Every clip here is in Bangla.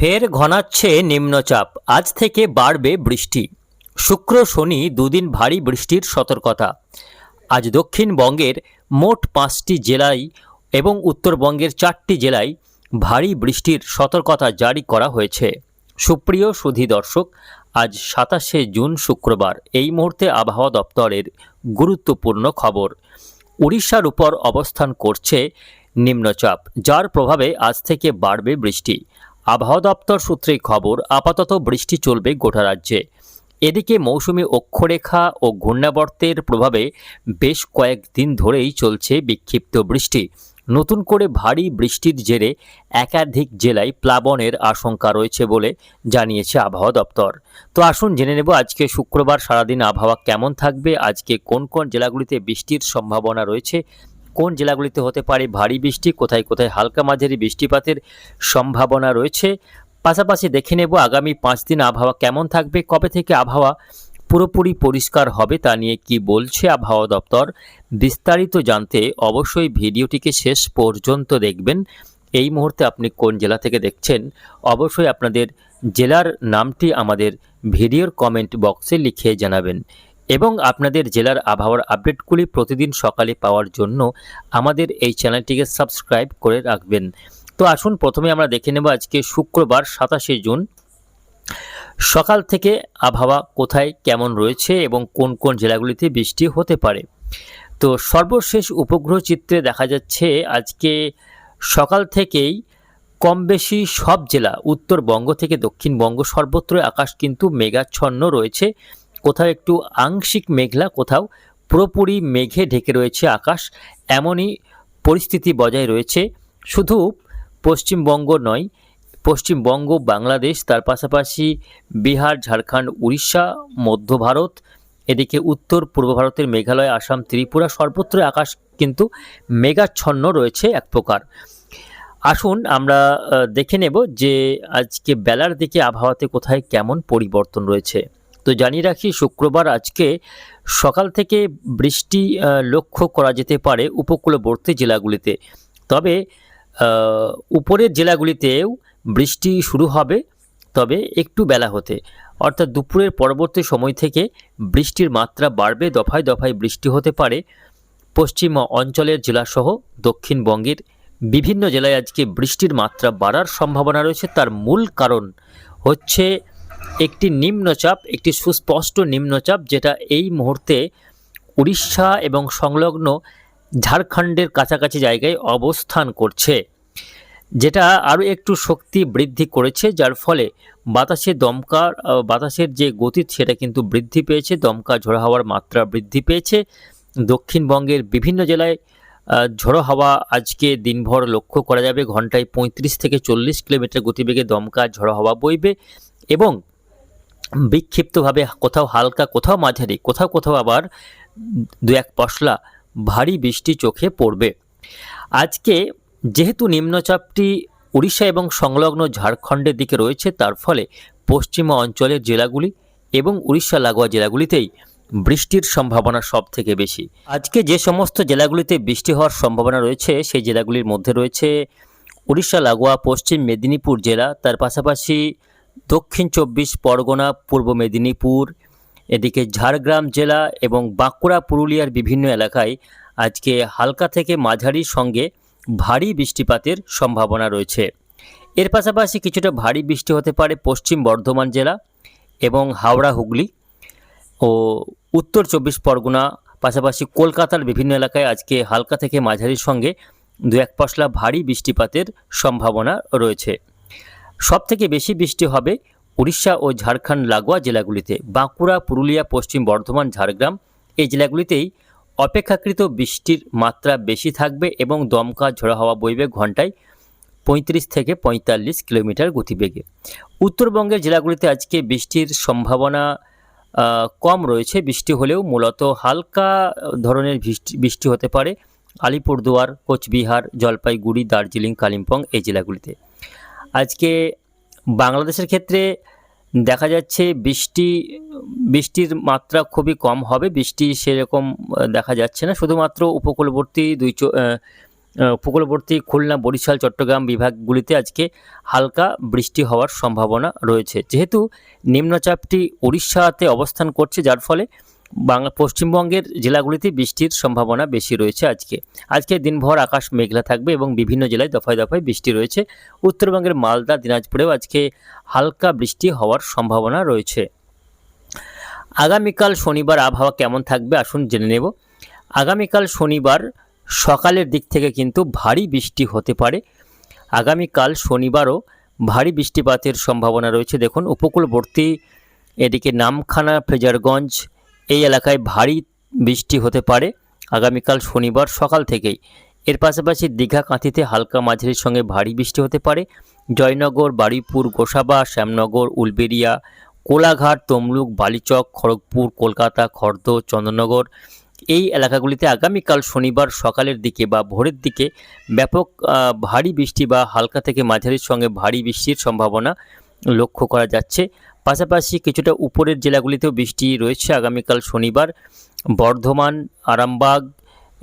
ফের ঘনাচ্ছে নিম্নচাপ। আজ থেকে বাড়বে বৃষ্টি। শুক্র শনি দুদিন ভারী বৃষ্টির সতর্কতা। আজ দক্ষিণবঙ্গের মোট পাঁচটি জেলায় এবং উত্তরবঙ্গের চারটি জেলায় ভারী বৃষ্টির সতর্কতা জারি করা হয়েছে। সুপ্রিয় সুধী দর্শক, আজ সাতাশে জুন শুক্রবার। এই মুহূর্তে আবহাওয়া দপ্তরের গুরুত্বপূর্ণ খবর। উড়িষ্যার উপর অবস্থান করছে নিম্নচাপ, যার প্রভাবে আজ থেকে বাড়বে বৃষ্টি। আবহাওয়া দপ্তর সূত্রে খবর, আপাতত বৃষ্টি চলবে গোটা রাজ্যে। এদিকে মৌসুমি অক্ষরেখা ও ঘূর্ণাবর্তের প্রভাবে বেশ কয়েকদিন ধরেই চলছে বিক্ষিপ্ত বৃষ্টি। নতুন করে ভারী বৃষ্টির জেরে একাধিক জেলায় প্লাবনের আশঙ্কা রয়েছে বলে জানিয়েছে আবহাওয়া দপ্তর। তো আসুন জেনে নেব আজকে শুক্রবার সারাদিন আবহাওয়া কেমন থাকবে, আজকে কোন কোন জেলাগুলিতে বৃষ্টির সম্ভাবনা রয়েছে কোন জেলাগুলিতে হতে পারে ভারী বৃষ্টি, কোথায় কোথায় হালকা মাঝারি বৃষ্টিপাতের সম্ভাবনা রয়েছে? পাশাপাশি দেখে নেব আগামী পাঁচ দিন আবহাওয়া কেমন থাকবে, কবে থেকে আবহাওয়া পুরোপুরি পরিষ্কার হবে তা নিয়ে কি বলছে আবহাওয়া দপ্তর বিস্তারিত জানতে অবশ্যই ভিডিওটিকে শেষ পর্যন্ত দেখবেন। এই মুহূর্তে আপনি কোন জেলা থেকে দেখছেন, অবশ্যই আপনাদের জেলার নামটি আমাদের ভিডিওর কমেন্ট বক্সে লিখে জানাবেন। এবং আপনাদের জেলার আবহাওয়ার আপডেটগুলি প্রতিদিন সকালে পাওয়ার জন্য আমাদের এই চ্যানেলটিকে সাবস্ক্রাইব করে রাখবেন। তো আসুন, প্রথমে আমরা দেখে নেব আজকে শুক্রবার সাতাশে জুন। সকাল থেকে আবহাওয়া কোথায় কেমন রয়েছে এবং কোন কোন জেলাগুলিতে বৃষ্টি হতে পারে? তো সর্বশেষ উপগ্রহ চিত্রে দেখা যাচ্ছে আজকে সকাল থেকেই কম বেশি সব জেলা, উত্তরবঙ্গ থেকে দক্ষিণবঙ্গ সর্বত্র আকাশ কিন্তু মেঘাচ্ছন্ন রয়েছে। কোথাও একটু আংশিক মেঘলা, কোথাও পুরোপুরি মেঘে ঢেকে রয়েছে আকাশ, এমনই পরিস্থিতি বজায় রয়েছে। শুধু পশ্চিমবঙ্গ নয়, পশ্চিমবঙ্গ, বাংলাদেশ, তার পাশাপাশি বিহার, ঝাড়খণ্ড, উড়িষ্যা, মধ্য ভারত, এদিকে উত্তর, পূর্ব ভারতের মেঘালয়, আসাম, ত্রিপুরা, সর্বত্র আকাশ কিন্তু মেঘাচ্ছন্ন রয়েছে এক প্রকার। আসুন আমরা দেখে নেব যে আজকে বেলার দিকে আবহাওয়াতে কোথায় কেমন পরিবর্তন রয়েছে। তো জানিয়ে রাখি শুক্রবার আজকে সকাল থেকে বৃষ্টি লক্ষ্য করা যেতে পারে উপকূলবর্তী জেলাগুলিতে। তবে উপরের জেলাগুলিতেও বৃষ্টি শুরু হবে, তবে একটু বেলা হতে। অর্থাৎ দুপুরের পরবর্তী সময় থেকে বৃষ্টির মাত্রা বাড়বে, দফায় দফায় বৃষ্টি হতে পারে। পশ্চিম অঞ্চলের জেলাসহ দক্ষিণবঙ্গের বিভিন্ন জেলায় আজকে বৃষ্টির মাত্রা বাড়ার সম্ভাবনা রয়েছে। তার মূল কারণ হচ্ছে একটি নিম্নচাপ একটি সুস্পষ্ট নিম্নচাপ যেটা এই মুহূর্তে উড়িষ্যা এবং সংলগ্ন ঝাড়খণ্ডের কাছাকাছি জায়গায় অবস্থান করছে যেটা আরও একটু শক্তি বৃদ্ধি করেছে যার ফলে বাতাসে দমকার আহ, বাতাসের যে গতি সেটা কিন্তু বৃদ্ধি পেয়েছে দমকা ঝোড়ো হাওয়ার মাত্রা বৃদ্ধি পেয়েছে। দক্ষিণবঙ্গের বিভিন্ন জেলায় ঝোড়ো হাওয়া আজকে দিনভর লক্ষ্য করা যাবে ঘন্টায় পঁয়ত্রিশ থেকে চল্লিশ কিলোমিটার গতিবেগে দমকা ঝোড়ো হাওয়া বইবে এবং বিক্ষিপ্তভাবে কোথাও হালকা, কোথাও মাঝারি, কোথাও কোথাও আবার দু এক পশলা ভারী বৃষ্টি চোখে পড়বে। আজকে যেহেতু নিম্নচাপটি উড়িষ্যা এবং সংলগ্ন ঝাড়খণ্ডের দিকে রয়েছে, তার ফলে পশ্চিমা অঞ্চলের জেলাগুলি এবং উড়িষ্যা লাগোয়া জেলাগুলিতেই বৃষ্টির সম্ভাবনা সব থেকে বেশি। আজকে যে সমস্ত জেলাগুলিতে বৃষ্টি হওয়ার সম্ভাবনা রয়েছে, সেই জেলাগুলির মধ্যে রয়েছে উড়িষ্যা লাগোয়া, পশ্চিম মেদিনীপুর জেলা, তার পাশাপাশি দক্ষিণ চব্বিশ পরগনা, পূর্ব মেদিনীপুর, এদিকে ঝাড়গ্রাম জেলা এবং বাঁকুড়া, পুরুলিয়ার বিভিন্ন এলাকায় আজকে হালকা থেকে মাঝারির সঙ্গে ভারী বৃষ্টিপাতের সম্ভাবনা রয়েছে। এর পাশাপাশি কিছুটা ভারী বৃষ্টি হতে পারে পশ্চিম বর্ধমান জেলা এবং হাওড়া, হুগলি ও উত্তর চব্বিশ পরগনা, পাশাপাশি কলকাতার বিভিন্ন এলাকায় আজকে হালকা থেকে মাঝারির সঙ্গে দু এক পশলা ভারী বৃষ্টিপাতের সম্ভাবনা রয়েছে। সব থেকে বেশি বৃষ্টি হবে উড়িষ্যা ও ঝাড়খণ্ড লাগোয়া জেলাগুলিতে। বাঁকুড়া, পুরুলিয়া, পশ্চিম বর্ধমান, ঝাড়গ্রাম এই জেলাগুলিতেই অপেক্ষাকৃত বৃষ্টির মাত্রা বেশি থাকবে এবং দমকা ঝোড়ো হাওয়া বইবে ঘন্টায় পঁয়ত্রিশ থেকে পঁয়তাল্লিশ কিলোমিটার গতিবেগে। উত্তরবঙ্গের জেলাগুলিতে আজকে বৃষ্টির সম্ভাবনা কম রয়েছে। বৃষ্টি হলেও মূলত হালকা ধরনের বৃষ্টি বৃষ্টি হতে পারে। আলিপুরদুয়ার, কোচবিহার, জলপাইগুড়ি, দার্জিলিং, কালিম্পং এই জেলাগুলিতে। আজকে বাংলাদেশের ক্ষেত্রে দেখা যাচ্ছে বৃষ্টি, বৃষ্টির মাত্রা খুবই কম হবে। বৃষ্টি সেরকম দেখা যাচ্ছে না। শুধুমাত্র উপকূলবর্তী দুই উপকূলবর্তী খুলনা, বরিশাল, চট্টগ্রাম বিভাগগুলিতে আজকে হালকা বৃষ্টি হওয়ার সম্ভাবনা রয়েছে। যেহেতু নিম্নচাপটি উড়িষ্যাতে অবস্থান করছে, যার ফলে বাংলা পশ্চিমবঙ্গের জেলাগুলিতে বৃষ্টির সম্ভাবনা বেশি রয়েছে আজকে। আজকে দিনভর আকাশ মেঘলা থাকবে এবং বিভিন্ন জেলায় দফায় দফায় বৃষ্টি রয়েছে। উত্তরবঙ্গের মালদা, দিনাজপুরেও আজকে হালকা বৃষ্টি হওয়ার সম্ভাবনা রয়েছে। আগামীকাল শনিবার আবহাওয়া কেমন থাকবে আসুন জেনে নেব। আগামীকাল শনিবার সকালের দিক থেকে কিন্তু ভারী বৃষ্টি হতে পারে। আগামীকাল শনিবারও ভারী বৃষ্টিপাতের সম্ভাবনা রয়েছে। দেখুন, উপকূলবর্তী এদিকে নামখানা ফ্রেজারগঞ্জ এই এলাকায় ভারী বৃষ্টি হতে পারে আগামীকাল শনিবার সকাল থেকেই। এর পাশাপাশি দীঘা কাঁথিতে হালকা মাঝারির সঙ্গে ভারী বৃষ্টি হতে পারে। জয়নগর, বারুইপুর, গোসাবা, শ্যামনগর উলবেরিয়া কোলাঘাট, তমলুক, বালিচক, খড়গপুর, কলকাতা, খর্দ, চন্দননগর এই এলাকাগুলিতে আগামীকাল শনিবার সকালের দিকে বা ভোরের দিকে ব্যাপক ভারী বৃষ্টি বা হালকা থেকে মাঝারির সঙ্গে ভারী বৃষ্টির সম্ভাবনা লক্ষ্য করা যাচ্ছে। পাশাপাশি কিছুটা উপরের জেলাগুলিতেও বৃষ্টি রয়েছে আগামীকাল শনিবার। বর্ধমান, আরামবাগ,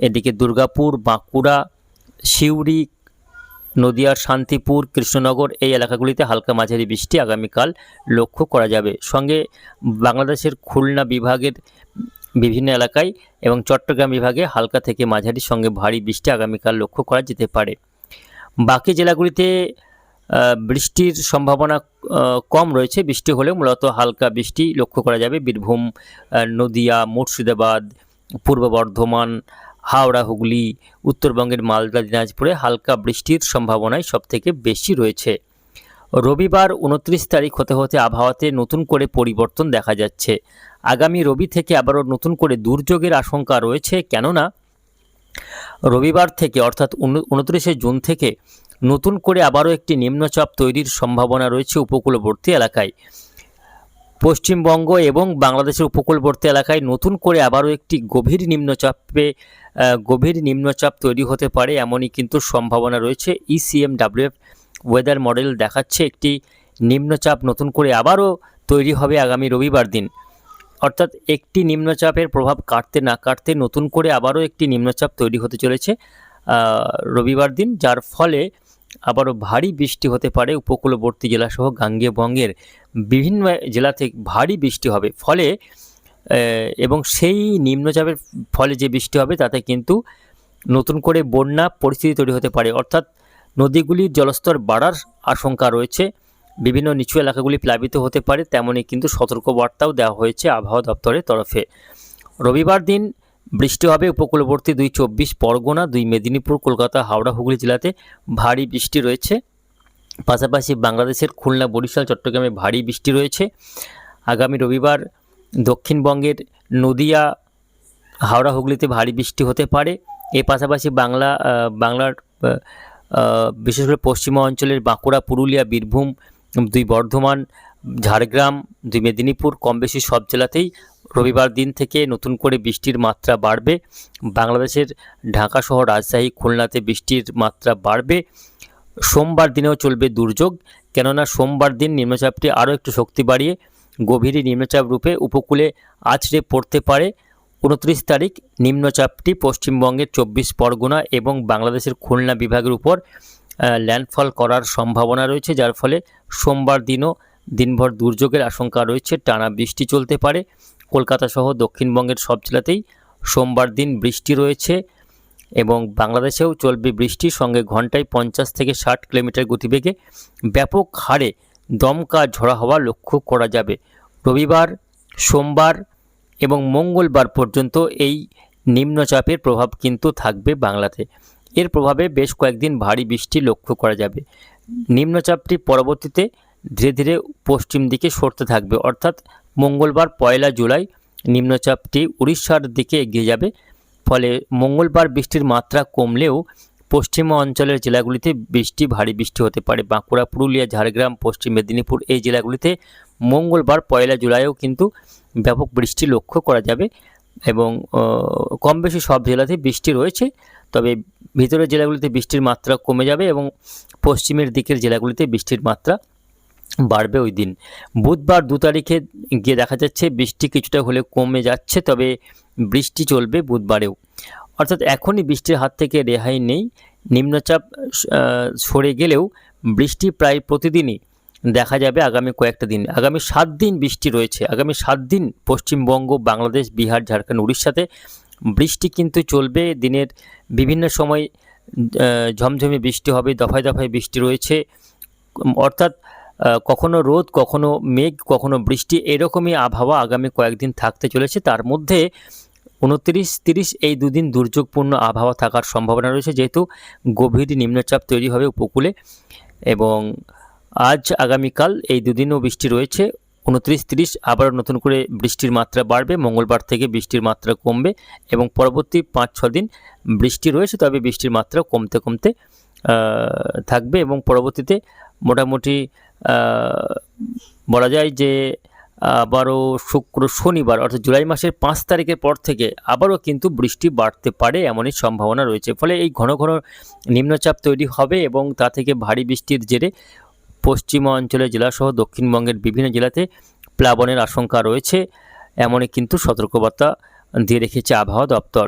এদিকে দুর্গাপুর, বাঁকুড়া, সিউড়ি, নদিয়ার শান্তিপুর, কৃষ্ণনগর এই এলাকাগুলিতে হালকা মাঝারি বৃষ্টি আগামীকাল লক্ষ্য করা যাবে। সঙ্গে বাংলাদেশের খুলনা বিভাগের বিভিন্ন এলাকায় এবং চট্টগ্রাম বিভাগে হালকা থেকে মাঝারি সঙ্গে ভারী বৃষ্টি আগামীকাল লক্ষ্য করা যেতে পারে। বাকি জেলাগুলিতে বৃষ্টির সম্ভাবনা কম রয়েছে। বৃষ্টি হলে মূলত হালকা বৃষ্টি লক্ষ্য করা যাবে। বীরভূম নদিয়া, মুর্শিদাবাদ, পূর্ব বর্ধমান, হাওড়া, হুগলি, উত্তরবঙ্গের মালদা, দিনাজপুরে হালকা বৃষ্টির সম্ভাবনাই সবথেকে বেশি রয়েছে। রবিবার উনত্রিশ তারিখ হতে হতে আবহাওয়াতে নতুন করে পরিবর্তন দেখা যাচ্ছে। আগামী রবি থেকে আবারও নতুন করে দুর্যোগের আশঙ্কা রয়েছে। কেননা, রবিবার থেকে, অর্থাৎ উনত্রিশে জুন থেকে নতুন করে আবারও একটি নিম্নচাপ তৈরির সম্ভাবনা রয়েছে উপকূলবর্তী এলাকায়। পশ্চিমবঙ্গ এবং বাংলাদেশের উপকূলবর্তী এলাকায় নতুন করে আবারও একটি গভীর নিম্নচাপে গভীর নিম্নচাপ তৈরি হতে পারে এমনই কিন্তু সম্ভাবনা রয়েছে। ইসিএমডাব্লিউএফ ওয়েদার মডেল দেখাচ্ছে একটি নিম্নচাপ নতুন করে আবারও তৈরি হবে আগামী রবিবার দিন। অর্থাৎ একটি নিম্নচাপের প্রভাব কাটতে না কাটতে নতুন করে আবারও একটি নিম্নচাপ তৈরি হতে চলেছে রবিবার দিন, যার ফলে আবারও ভারী বৃষ্টি হতে পারে উপকূলবর্তী জেলাসহ গাঙ্গেয় বঙ্গের বিভিন্ন জেলা থেকে ভারী বৃষ্টি হবে। ফলে এবং সেই নিম্নচাপের ফলে যে বৃষ্টি হবে তাতে কিন্তু নতুন করে বন্যা পরিস্থিতি তৈরি হতে পারে। অর্থাৎ নদীগুলির জলস্তর বাড়ার আশঙ্কা রয়েছে। বিভিন্ন নিচু এলাকাগুলি প্লাবিত হতে পারে তেমনই কিন্তু সতর্কবার্তাও দেওয়া হয়েছে আবহাওয়া দপ্তরের তরফে। রবিবার দিন বৃষ্টি হবে উপকূলবর্তী দুই চব্বিশ পরগনা, দুই মেদিনীপুর, কলকাতা, হাওড়া, হুগলি জেলাতে ভারী বৃষ্টি রয়েছে। পাশাপাশি বাংলাদেশের খুলনা, বরিশাল, চট্টগ্রামে ভারী বৃষ্টি রয়েছে। আগামী রবিবার দক্ষিণবঙ্গের নদিয়া, হাওড়া, হুগলিতে ভারী বৃষ্টি হতে পারে। এর পাশাপাশি বাংলা বাংলার বিশেষ করে পশ্চিমা অঞ্চলের বাঁকুড়া, পুরুলিয়া, বীরভূম, দুই বর্ধমান, ঝাড়গ্রাম, দুই মেদিনীপুর কম বেশি সব জেলাতেই রবিবার দিন থেকে নতুন করে বৃষ্টির মাত্রা বাড়বে। বাংলাদেশের ঢাকা সহ রাজশাহী, খুলনাতে বৃষ্টির মাত্রা বাড়বে। সোমবার দিনেও চলবে দুর্যোগ, কেননা সোমবার দিন নিম্নচাপটি আরও একটু শক্তি বাড়িয়ে গভীরী নিম্নচাপ রূপে উপকূলে আছড়ে পড়তে পারে। উনত্রিশ তারিখ নিম্নচাপটি পশ্চিমবঙ্গের চব্বিশ পরগনা এবং বাংলাদেশের খুলনা বিভাগের উপর ল্যান্ডফল করার সম্ভাবনা রয়েছে, যার ফলে সোমবার দিনও দিনভর দুর্যোগের আশঙ্কা রয়েছে। টানা বৃষ্টি চলতে পারে। কলকাতা সহ দক্ষিণবঙ্গের সব জেলাতেই সোমবার দিন বৃষ্টি রয়েছে এবং বাংলাদেশেও চলবে বৃষ্টির সঙ্গে ঘন্টায় পঞ্চাশ থেকে ষাট কিলোমিটার গতিবেগে ব্যাপক হারে দমকা ঝড়া হওয়া লক্ষ্য করা যাবে। রবিবার, সোমবার এবং মঙ্গলবার পর্যন্ত এই নিম্নচাপের প্রভাব কিন্তু থাকবে বাংলাতে। এর প্রভাবে বেশ কয়েকদিন ভারী বৃষ্টি লক্ষ্য করা যাবে। নিম্নচাপটি পরবর্তীতে ধীরে ধীরে পশ্চিম দিকে সরতে থাকবে, অর্থাৎ মঙ্গলবার পয়লা জুলাই নিম্নচাপটি উড়িষ্যার দিকে এগিয়ে যাবে। ফলে মঙ্গলবার বৃষ্টির মাত্রা কমলেও পশ্চিমা অঞ্চলের জেলাগুলিতে বৃষ্টি ভারী বৃষ্টি হতে পারে। বাঁকুড়া, পুরুলিয়া, ঝাড়গ্রাম, পশ্চিম মেদিনীপুর এই জেলাগুলিতে মঙ্গলবার পয়লা জুলাইও কিন্তু ব্যাপক বৃষ্টি লক্ষ্য করা যাবে এবং কম বেশি সব জেলাতেই বৃষ্টি রয়েছে। তবে ভিতরের জেলাগুলিতে বৃষ্টির মাত্রা কমে যাবে এবং পশ্চিমের দিকের জেলাগুলিতে বৃষ্টির মাত্রা বাড়বে ওই দিন। বুধবার দু তারিখে গিয়ে দেখা যাচ্ছে বৃষ্টি কিছুটা হলে কমে যাচ্ছে, তবে বৃষ্টি চলবে বুধবারেও। অর্থাৎ এখনই বৃষ্টির হাত থেকে রেহাই নেই। নিম্নচাপ সরে গেলেও বৃষ্টি প্রায় প্রতিদিনই দেখা যাবে আগামী কয়েকটা দিন। আগামী সাত দিন বৃষ্টি রয়েছে। আগামী সাত দিন পশ্চিমবঙ্গ, বাংলাদেশ, বিহার, ঝাড়খণ্ড, উড়িষ্যাতে বৃষ্টি কিন্তু চলবে। দিনের বিভিন্ন সময় ঝমঝমে বৃষ্টি হবে, দফায় দফায় বৃষ্টি রয়েছে। অর্থাৎ কখনো রোদ, কখনো মেঘ, কখনো বৃষ্টি, এরকমই আবহাওয়া আগামী কয়েকদিন থাকতে চলেছে। তার মধ্যে উনত্রিশ, তিরিশ এই দুদিন দুর্যোগপূর্ণ আবহাওয়া থাকার সম্ভাবনা রয়েছে, যেহেতু গভীর নিম্নচাপ তৈরি হবে উপকূলে। এবং আজ আগামীকাল এই দুদিনও বৃষ্টি রয়েছে। উনত্রিশ, তিরিশ আবার নতুন করে বৃষ্টির মাত্রা বাড়বে। মঙ্গলবার থেকে বৃষ্টির মাত্রা কমবে এবং পরবর্তী পাঁচ ছ দিন বৃষ্টি রয়েছে, তবে বৃষ্টির মাত্রা কমতে কমতে থাকবে। এবং পরবর্তীতে মোটামুটি বলা যায় যে আবারও শুক্র শনিবার, অর্থাৎ জুলাই মাসের পাঁচ তারিখের পর থেকে আবারও কিন্তু বৃষ্টি বাড়তে পারে এমনই সম্ভাবনা রয়েছে। ফলে এই ঘন ঘন নিম্নচাপ তৈরি হবে এবং তা থেকে ভারী বৃষ্টির জেরে পশ্চিম অঞ্চলের জেলাসহ দক্ষিণবঙ্গের বিভিন্ন জেলাতে প্লাবনের আশঙ্কা রয়েছে, এমনই কিন্তু সতর্কবার্তা দিয়ে রেখেছে আবহাওয়া দপ্তর।